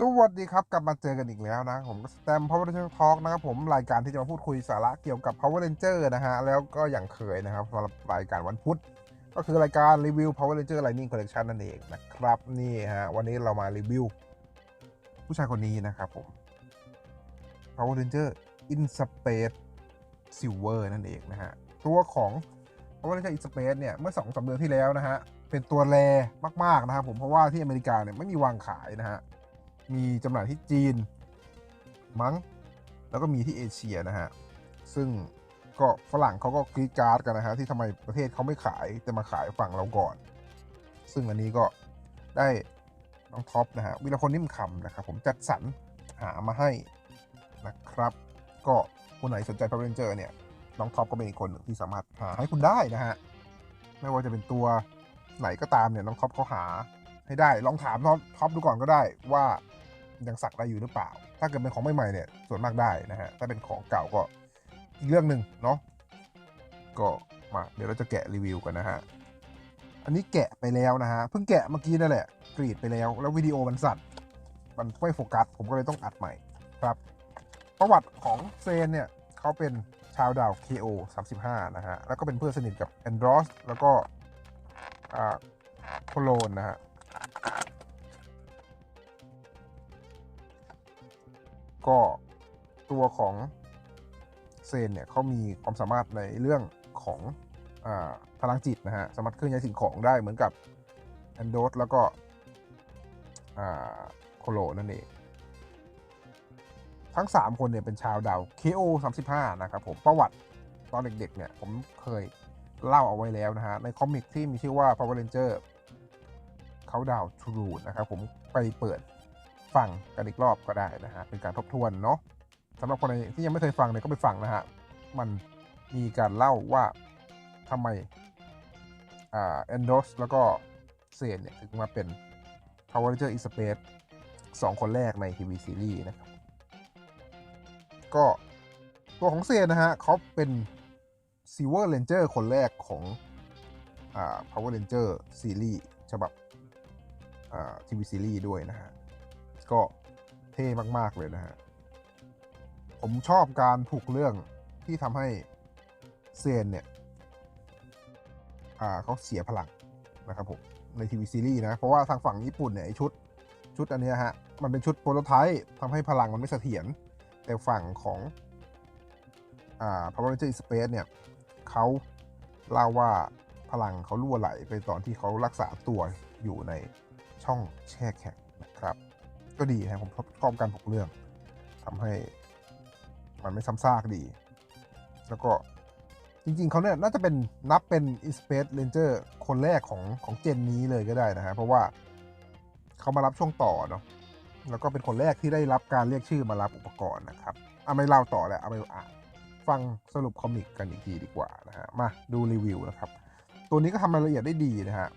สวัสดีครับ กลับมาเจอกันอีกแล้วนะ ผมก็สแตม Power Ranger Talk นะครับผมรายการที่จะมาพูดคุยสาระเกี่ยวกับ Power Ranger นะฮะ แล้วก็อย่างเคยนะครับสำหรับรายการวันพุธ ก็คือรายการรีวิว Power Ranger Lightning Collection นั่นเองนะครับ นี่ฮะ วันนี้เรามารีวิว ผู้ชายคนนี้นะครับผม Power Ranger In Space Silver นั่นเองนะฮะ ตัวของ Power Ranger In Space เนี่ย เมื่อ2อสเดือนที่แล้วนะฮะเป็นตัวแรมากๆนะครับผมเพราะว่าที่อเมริกาเนี่ยไม่มีวางขายนะฮะ มีจำหน่ายที่จีนมั้ง แล้วก็มีที่เอเชียนะฮะ ซึ่งก็ฝรั่งเขาก็กรีดการ์ดกันนะฮะ ที่ทำไมประเทศเขาไม่ขาย แต่มาขายฝั่งเราก่อน ซึ่งอันนี้ก็ได้น้องท็อปนะฮะวิรพลนิ่มคำนะครับ ผมจัดสรรหามาให้นะครับ ก็คนไหนสนใจ Power Ranger เนี่ย น้องท็อปก็เป็นอีกคนหนึ่งที่สามารถหาให้คุณได้นะฮะ ไม่ว่าจะเป็นตัวไหนก็ตามเนี่ยน้องท็อปเขาหาให้ได้ ลองถามน้องท็อปดูก่อนก็ได้ว่า ยังสักได้อยู่หรือเปล่า ถ้าเกิดเป็นของใหม่ๆเนี่ยส่วนมากได้นะฮะถ้าเป็นของเก่าก็อีกเรื่องหนึ่งเนาะก็มาเดี๋ยวเราจะแกะรีวิวกันนะฮะอันนี้แกะไปแล้วนะฮะเพิ่งแกะเมื่อกี้นั่นแหละกรีดไปแล้วแล้ววิดีโอมันสั่นมันไม่โฟกัสผมก็เลยต้องอัดใหม่ครับ ประวัติของเซนเนี่ยเขาเป็นชาวดาว KO 35 นะฮะ แล้วก็เป็นเพื่อนสนิทกับแอนดรอสแล้วก็อ่าโคโลนนะฮะ ก็ตัวของเซนเนี่ยเขามีความสามารถในเรื่องของอพลังจิตนะฮะสามารถเคลื่อนย้ายสิ่งของได้เหมือนกับแอนโดสแล้วก็โคโลนั่นเองทั้ง 3 คนเนี่ยเป็นชาวดาว KO 35 นะครับผมประวัติตอนเด็กๆเนี่ยผมเคยเล่าเอาไว้แล้วนะฮะ ในคอมิกที่มีชื่อว่า Power Ranger เขาดาวทรูนะครับผมไปเปิด ฟังกันอีกรอบก็ได้นะฮะเป็นการทบทวนเนาะสำหรับคนที่ยังไม่เคยฟังเนี่ยก็ไปฟังนะฮะมันมีการเล่าว่าทำไมอ่าแอนโดสแล้วก็เซนเนี่ยถึงมาเป็น Power Ranger in Space สองคนแรกในทีวีซีรีส์นะครับก็ตัวของเซนนะฮะเขาเป็น Silver Ranger คนแรกของอ่า Power Ranger ซีรีส์ฉบับทีวีซีรีส์ด้วยนะฮะ ก็เท่มาก ๆ เลยนะฮะ ผมชอบการผูกเรื่องที่ทำให้เซนเนี่ย อ่าเขาเสียพลังนะครับผมในทีวีซีรีส์นะ เพราะว่าทางฝั่งญี่ปุ่นเนี่ยชุดชุดอันนี้ฮะ มันเป็นชุดโปรโตไทป์ทำให้พลังมันไม่เสถียรแต่ฝั่งของอ่า Power Ranger in Space เนี่ยเขาเล่าว่าพลังเขารั่วไหลไปตอนที่เขารักษาตัวอยู่ในช่องแช่แข็งนะครับ ก็ดีนะผมชอบการผูกเรื่องทำให้มันไม่ซ้ำซากดี แล้วก็จริงๆเขาเนี่ยน่าจะเป็นนับเป็น Space Ranger คนแรกของของเจนนี้เลยก็ได้นะฮะ เพราะว่าเขามารับช่วงต่อเนาะแล้วก็เป็นคนแรกที่ได้รับการเรียกชื่อมารับอุปกรณ์นะครับ เอาไม่เล่าต่อแล้วเอาไปอ่านฟังสรุปคอมิกกันอีกทีดีกว่านะฮะ มาดูรีวิวนะครับ ตัวนี้ก็ทำรายละเอียดได้ดีนะฮะ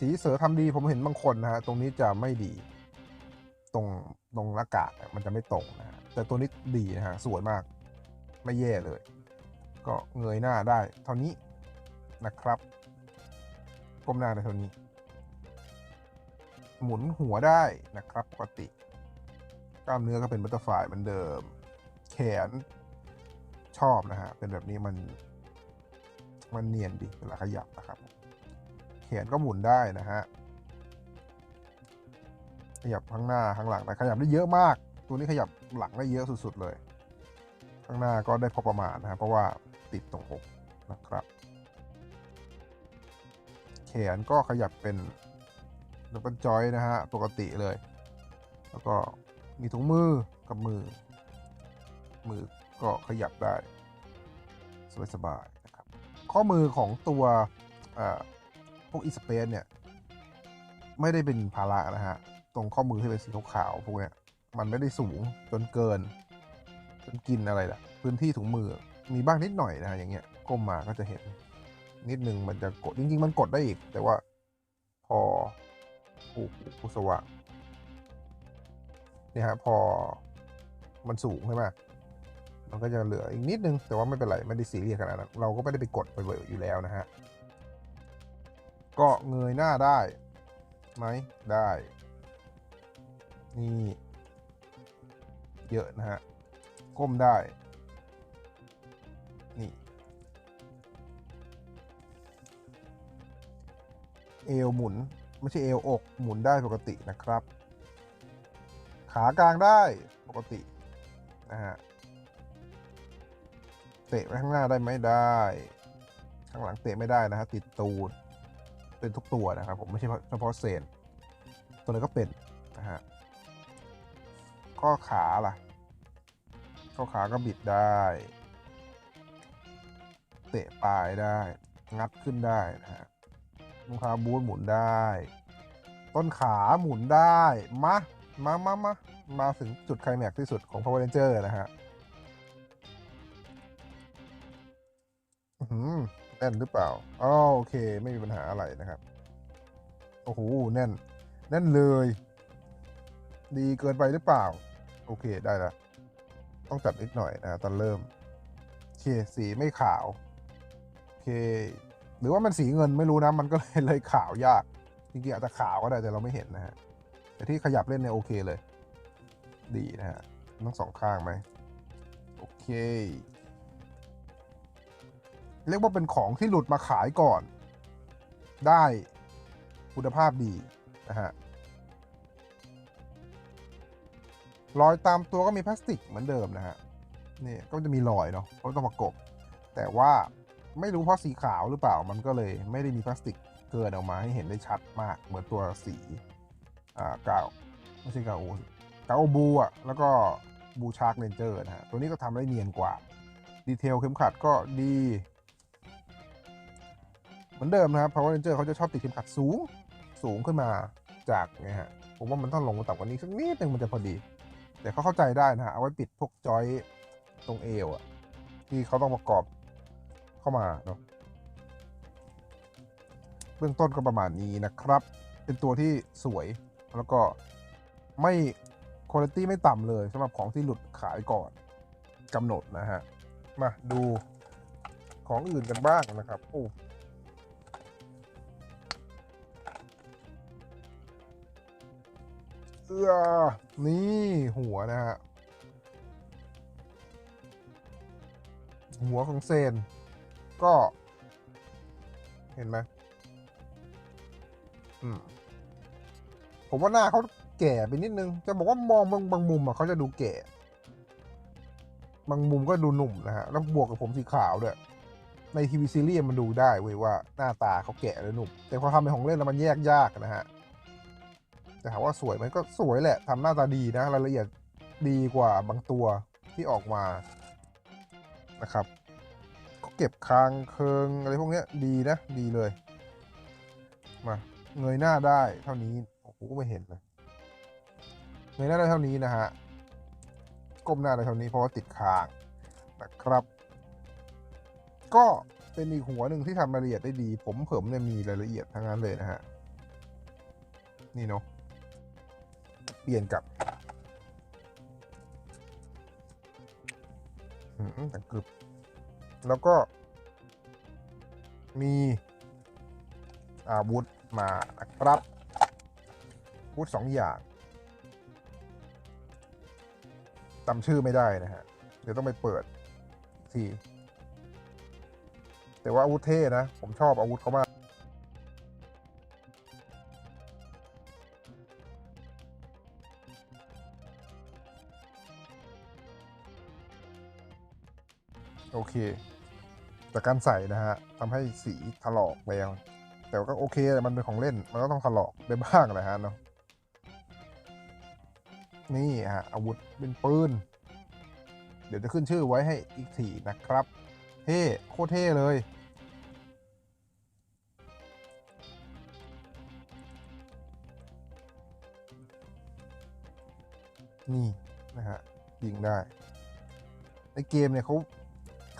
สีเสือทำดีผมเห็นบางคนนะฮะตรงนี้จะไม่ดี ตรงตรงหน้ากากมันจะไม่ตรงนะแต่ตัวนี้ดีนะฮะสวยมาก ไม่แย่เลย ก็เงยหน้าได้ เท่านี้นะครับก้มหน้าได้เท่านี้ หมุนหัวได้นะครับปกติ กล้ามเนื้อก็เป็นบัตเตอร์ฟลายเหมือนเดิม แขนชอบนะฮะเป็นแบบนี้มันมันเนียนดีเวลาขยับนะครับ ขนก็หมุนได้นะฮะขยับข้างหน้าข้างหลังแต่ขยับได้เยอะมาก ตัวนี้ขยับหลังได้เยอะสุดๆเลย ข้างหน้าก็ได้พอประมาณนะฮะเพราะว่าติดตรงอกนะครับ แขนก็ขยับเป็นดับเบิลจอยนะฮะปกติเลย แล้วก็มีถุงมือกับมือ มือก็ขยับได้ สบายๆนะครับ ข้อมือของตัวอ่อ พวกอีสเปซเนี่ย ไม่ได้เป็นภาระนะฮะ ตรงข้อมือที่เป็นสีขาวๆพวกเนี้ย มันไม่ได้สูงจนเกิน จนกินอะไรล่ะ พื้นที่ถุงมือมีบ้างนิดหน่อยนะฮะอย่างเงี้ยก้มมาก็จะเห็น นิดนึงมันจะกดจริง ๆ มันกดได้อีก แต่ว่าพอโอ้โหผู้สว่างเนี่ยฮะพอมันสูงใช่ไหมมันก็จะเหลืออีกนิดนึง แต่ว่าไม่เป็นไร ไม่ได้ซีเรียสขนาดนั้นเราก็ไม่ได้ไปกดไปเบออยู่แล้วนะฮะ ก็เงยหน้าได้ไหมได้ นี่ เยอะนะฮะ ก้มได้ นี่เอวหมุน ไม่ใช่เอวอกหมุนได้ปกตินะครับ ขากลางได้ปกตินะฮะเตะไปข้างหน้าได้ไหมได้ ข้างหลังเตะไม่ได้นะฮะติดตูด เป็นทุกตัวนะครับผมไม่ใช่เฉพาะเซนตัวนี้ก็เป็นนะฮะข้อขาล่ะข้อขาก็บิดได้ เตะปลายได้ งัดขึ้นได้นะฮะรองเท้าบูทหมุนได้ ต้นขาหมุนได้มามามามามาถึงจุดไคลแม็กที่สุดของ Power Ranger นะฮะอื้อ แน่นหรือเปล่าอ๋อโอเค ไม่มีปัญหาอะไรนะครับ โอ้โห แน่น แน่นเลย ดีเกินไปหรือเปล่า โอเค ได้ล้วต้องจัดนิดหน่อยนะตอนเริ่ม โอเค สีไม่ขาว โอเค หรือว่ามันสีเงินไม่รู้นะ มันก็เลยเลยขาวยาก จริงๆอาจจะขาวก็ได้แต่เราไม่เห็นนะฮะ แต่ที่ขยับเล่นเนี่ยโอเคเลย ดีนะฮะ ทั้งสองข้างไหม โอเค เรียกว่าเป็นของที่หลุดมาขายก่อน ได้คุณภาพดีนะฮะรอยตามตัวก็มีพลาสติกเหมือนเดิมนะฮะนี่ก็จะมีรอยเนาะเพราะต้องประกบ แต่ว่าไม่รู้เพราะสีขาวหรือเปล่ามันก็เลยไม่ได้มีพลาสติกเกินออกมาให้เห็นได้ชัดมาก เหมือนตัวสีอ่ากาวไม่ใช่กาวโอกาวบูอะแล้วก็บูชาร์กเรนเจอร์นะฮะตัวนี้ก็ทำได้เนียนกว่า ดีเทลเข็มขัดก็ดี เหมือนเดิมนะครับ Power Ranger เขาจะชอบติดเข็มขัดสูงสูงขึ้นมาจากไงฮะผมว่ามันต้องลงมาต่ำกว่านี้สักนิดนึงมันจะพอดี แต่เขาเข้าใจได้นะฮะเอาไว้ปิดพวกจอยตรงเอวอะที่เขาต้องประกอบเข้ามาเนาะเบื้องต้นก็ประมาณนี้นะครับ เป็นตัวที่สวยแล้วก็ไม่คุณภาพไม่ต่ำเลยสำหรับของที่หลุดขายก่อนกำหนดนะฮะ มาดูของอื่นกันบ้างนะครับ โอ้ เอื้อนี่หัวนะฮะ หัวของเซน ก็ เห็นไหมอืมผมว่าหน้าเขาแก่ไปนิดนึง จะบอกว่ามองบางบางมุมอะเขาจะดูแก่ บางมุมก็ดูหนุ่มนะฮะ แล้วบวกกับผมสีขาวด้วย ในทีวีซีรีส์มันดูได้เว้ยว่าหน้าตาเขาแก่หรือหนุ่ม แต่พอทำเป็นของเล่นแล้วมันแยกยากนะฮะ แต่ถามว่าสวยไหมก็สวยแหละทำหน้าตาดีนะรายละเอียดดีกว่าบางตัวที่ออกมานะครับเขาเก็บคางเคิงอะไรพวกนี้ดีนะดีเลยมาเงยหน้าได้เท่านี้โอ้โหไม่เห็นเลยเงยหน้าได้เท่านี้นะฮะก้มหน้าได้เท่านี้เพราะว่าติดคางนะครับ ก็เป็นอีกหัวหนึ่งที่ทำรายละเอียดได้ดี ผมเผิมเนี่ยมีรายละเอียดทั้งนั้นเลยนะฮะนี่เนาะ เปลี่ยนกับแต่กรึบแล้วก็มีอาวุธมานะครับอาวุธสองอย่างจำชื่อไม่ได้นะฮะ เดี๋ยวต้องไปเปิดทีแต่ว่าอาวุธเท่นะ ผมชอบอาวุธเขามาก เค จากการใส่นะฮะทำให้สีถลอกไปยังแต่ก็โอเคมันเป็นของเล่น มันก็ต้องถลอกไปบ้างแหละฮะเนาะนี่ฮะอาวุธเป็นปืน เดี๋ยวจะขึ้นชื่อไว้ให้อีกทีนะครับ เท่โคตรเท่เลย นี่นะฮะยิงได้ ในเกมเนี่ยเขา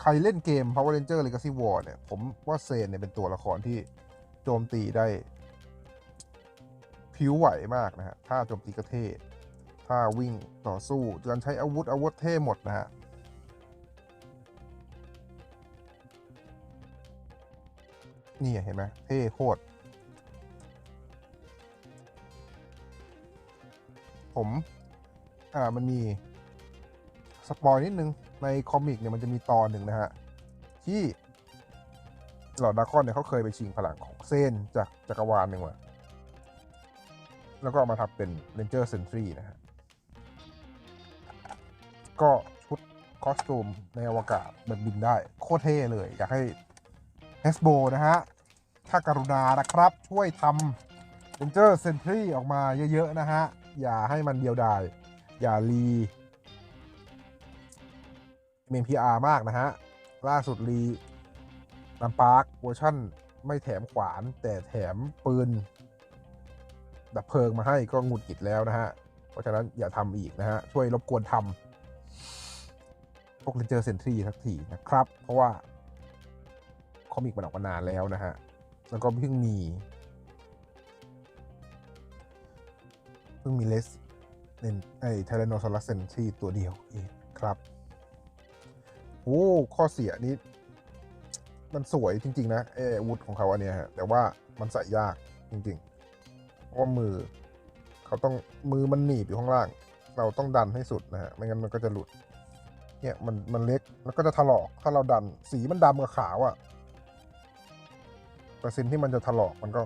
ใครเล่นเกม Power Ranger Legacy War เนี่ย ผมว่าเซนเนี่ยเป็นตัวละครที่โจมตีได้ ผิวไหวมากนะฮะ ถ้าโจมตีก็เท่ถ้าวิ่งต่อสู้การใช้อาวุธอาวุธเท่หมดนะฮะนี่เห็นไหมเท่โคตร ผม อ่า มันมี สปอยนิดนึง ในคอมิกเนี่ยมันจะมีตอนหนึ่งนะฮะ ที่เหล่าดราก้อนเนี่ยเขาเคยไปชิงพลังของเซนจากจักรวาลหนึ่งมาแล้วก็ามาทำเป็น Ranger Sentry นะฮะ ก็ชุดคอสตูมในอวกาศแบบบินได้ โคตรเท่เลย อยากให้ Hasbro นะฮะ ถ้ากรุณานะครับ ช่วยทำ Ranger Sentry ออกมาเยอะ ๆ นะฮะ อย่าให้มันเดียวดาย อย่ารี เมนพีอาร์มากนะฮะ ล่าสุดรีนัมปาร์คเวอร์ชั่นไม่แถมขวาน แต่แถมปืน ดับเพลิงมาให้ก็งุดหงิดแล้วนะฮะ เพราะฉะนั้นอย่าทำอีกนะฮะ ช่วยรบกวนทำพวก Ranger Sentry สักทีนะครับ เพราะว่า คอมิกมันออกมานานแล้วนะฮะ แล้วก็เพิ่งมีเพิ่งมีเลสเนไอเทเลโนซอรัสเซนที่ตัวเดียวเองครับ อ้ ข้อเสียนี้ มันสวยจริง ๆ นะไออาวุธของเขาอันเนี้ยฮะ แต่ว่ามันใส่ยากจริงๆ เพราะว่ามือ เขาต้องมือมันหนีบอยู่ข้างล่าง เราต้องดันให้สุดนะฮะ ไม่งั้นมันก็จะหลุด เนี่ยมันมันเล็ก แล้วก็จะถลอก ถ้าเราดัน สีมันดำกับขาวอะ่ะ เปอร์เซ็นต์ที่มันจะถลอกมันก็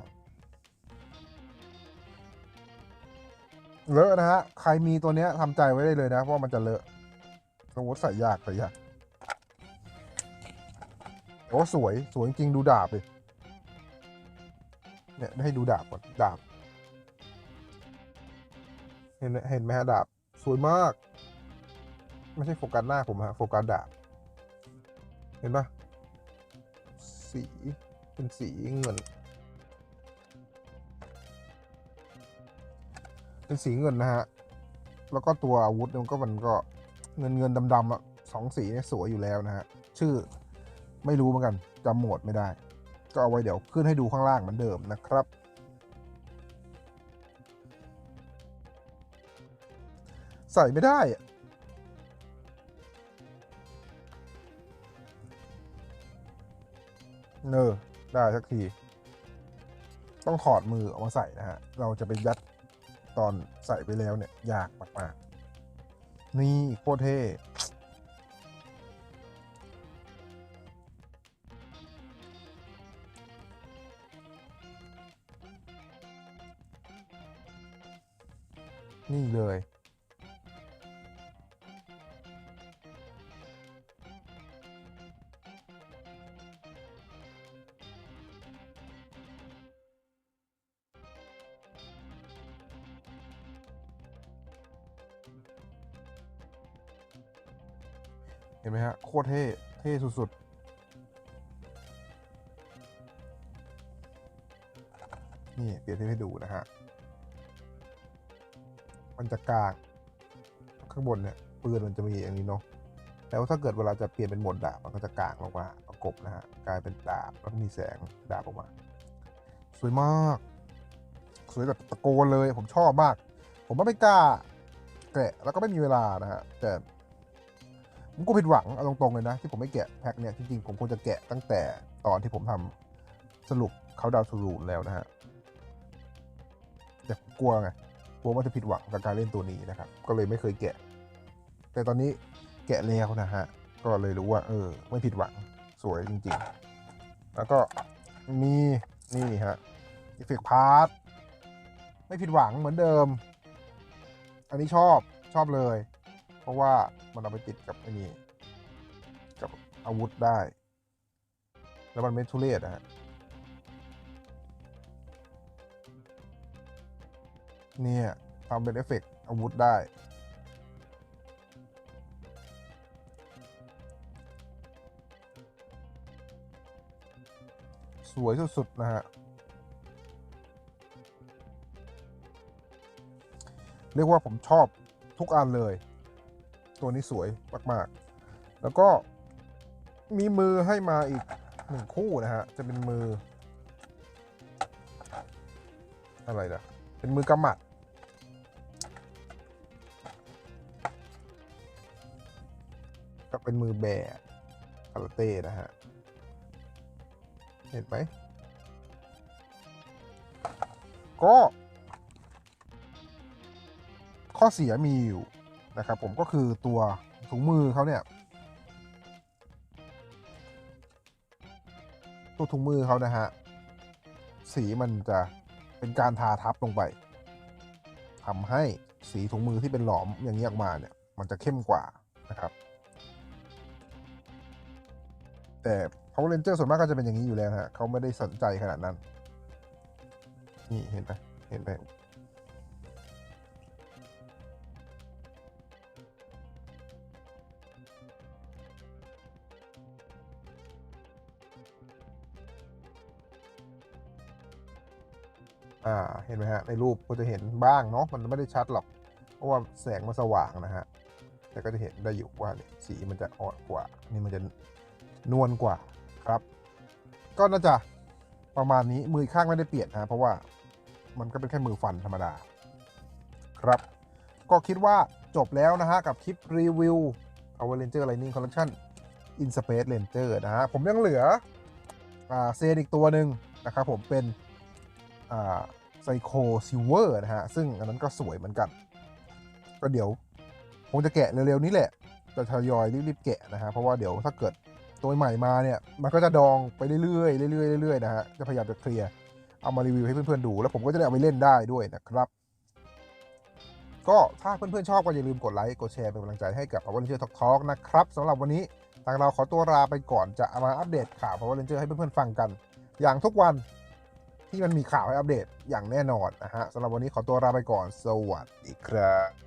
เลอะนะฮะ ใครมีตัวเนี้ยทำใจไว้ได้เลยนะ เพราะมันจะเลอะสมมติใส่ยากใส่ยาก แต่ว่าสวยสวยจริงดูดาบเลยเนี่ยให้ดูดาบก่อนดาบ เห็นเห็นไหมฮะดาบ สวยมาก ไม่ใช่โฟกัสหน้าผมฮะโฟกัสดาบ เห็นปะสีเป็นสีเงิน เป็นสีเงินนะฮะ แล้วก็ตัวอาวุธนี่ยมันก็มันก็เงินเงินดำดำๆอะสองสีเนี่ยสวยอยู่แล้วนะฮะ ชื่อ ไม่รู้เหมือนกันจำโหมดไม่ได้ ก็เอาไว้เดี๋ยวขึ้นให้ดูข้างล่างเหมือนเดิมนะครับ ใส่ไม่ได้เนอได้สักที ต้องถอดมือออกมาใส่นะฮะ เราจะไปยัดตอนใส่ไปแล้วเนี่ย ยากมากๆ นี่โคตรเท่ นี่เลย เห็นไหมฮะ โคตรเท่ เท่สุด ๆนี่เปรียบเทียบให้ดูนะฮะ มันจะกลาง ข้างบนเนี่ยปืนมันจะมีอย่างนี้เนาะแล้วถ้าเกิดเวลาจะเปลี่ยนเป็นโหมดดาบมันก็จะกลางลงมาประกบนะฮะกลายเป็นดาบแล้วก็มีแสงดาบออกมา สวยมาก สวยแบบตะโกนเลยผมชอบมาก ผมว่าไม่กล้าแกะแล้วก็ไม่มีเวลานะฮะแต่ผมก็ผิดหวังเอาตรงๆเลยนะ ที่ผมไม่แกะแพ็คเนี่ยจริงๆผมควรจะแกะตั้งแต่ตอนที่ผมทำสรุปเขาดาวทูรูนแล้วนะฮะแต่กลัวไง กลัวว่าจะผิดหวังกับการเล่นตัวนี้นะครับ ก็เลยไม่เคยแกะ แต่ตอนนี้แกะแล้วนะฮะ ก็เลยรู้ว่า เออ ไม่ผิดหวังสวยจริงๆ แล้วก็มีนี่ฮะอีเฟกพาร์ทไม่ผิดหวังเหมือนเดิม อันนี้ชอบชอบเลย เพราะว่ามันเอาไปติดกับไอ้นี่กับอาวุธได้ แล้วมันไม่ทุเรศนะฮะ เนี่ยทำเป็นเอฟเฟกต์อาวุธได้ สวยสุด ๆ นะฮะ เรียกว่าผมชอบทุกอันเลย ตัวนี้สวยมาก ๆ แล้วก็มีมือให้มาอีกหนึ่งคู่นะฮะ จะเป็นมือ อะไรนะ เป็นมือกำหมัด ก็เป็นมือแบร์คาราเต้นะฮะ เห็นไหม ก็ ข้อเสียมีอยู่นะครับผมก็คือตัวถุงมือเขาเนี่ย ตัวถุงมือเขานะฮะ สีมันจะ เป็นการทาทับลงไปทำให้สีถุงมือที่เป็นหลอมอย่างนี้ออกมาเนี่ย มันจะเข้มกว่านะครับ แต่ Power Ranger ส่วนมากก็จะเป็นอย่างนี้อยู่แล้วฮะเขาไม่ได้สนใจขนาดนั้น นี่เห็นไหมเห็นไหม อ่าเห็นไหมฮะในรูปก็จะเห็นบ้างเนาะมันไม่ได้ชัดหรอกเพราะว่าแสงมันสว่างนะฮะแต่ก็จะเห็นได้อยู่ว่าสีมันจะอ่อนกว่านี่มันจะนวลกว่าครับ ก็น่าจะประมาณนี้มือข้างไม่ได้เปลี่ยนนะเพราะว่ามันก็เป็นแค่มือฟันธรรมดา ครับ ก็คิดว่าจบแล้วนะฮะ กับคลิปรีวิว Power Ranger Lightning Collection In Space Ranger นะฮะ ผมยังเหลืออเซนอีกตัวหนึ่งนะครับผมเป็น ไซโคซิลเวอร์นะฮะ ซึ่งอันนั้นก็สวยเหมือนกัน ก็เดี๋ยวคงจะแกะเร็วๆนี้แหละจะทยอยรีบๆแกะนะฮะ เพราะว่าเดี๋ยวถ้าเกิดตัวใหม่มาเนี่ย มันก็จะดองไปเรื่อยๆเรื่อยๆเรื่อยๆนะฮะ จะพยายามจะเคลียร์ เอามารีวิวให้เพื่อนๆดู แล้วผมก็จะได้เอาไปเล่นได้ด้วยนะครับ ก็ถ้าเพื่อนๆชอบก็อย่าลืมกดไลค์กดแชร์เป็นกำลังใจให้กับ Power Ranger Talk Talk นะครับสำหรับวันนี้ทางเราขอตัวลาไปก่อนจะเอามาอัปเดตข่าว Power Ranger ให้เพื่อนๆฟังกัน อย่างทุกวัน ที่มันมีข่าวให้อัปเดตอย่างแน่นอนนะฮะสำหรับวันนี้ขอตัวลาไปก่อนสวัสดีครับ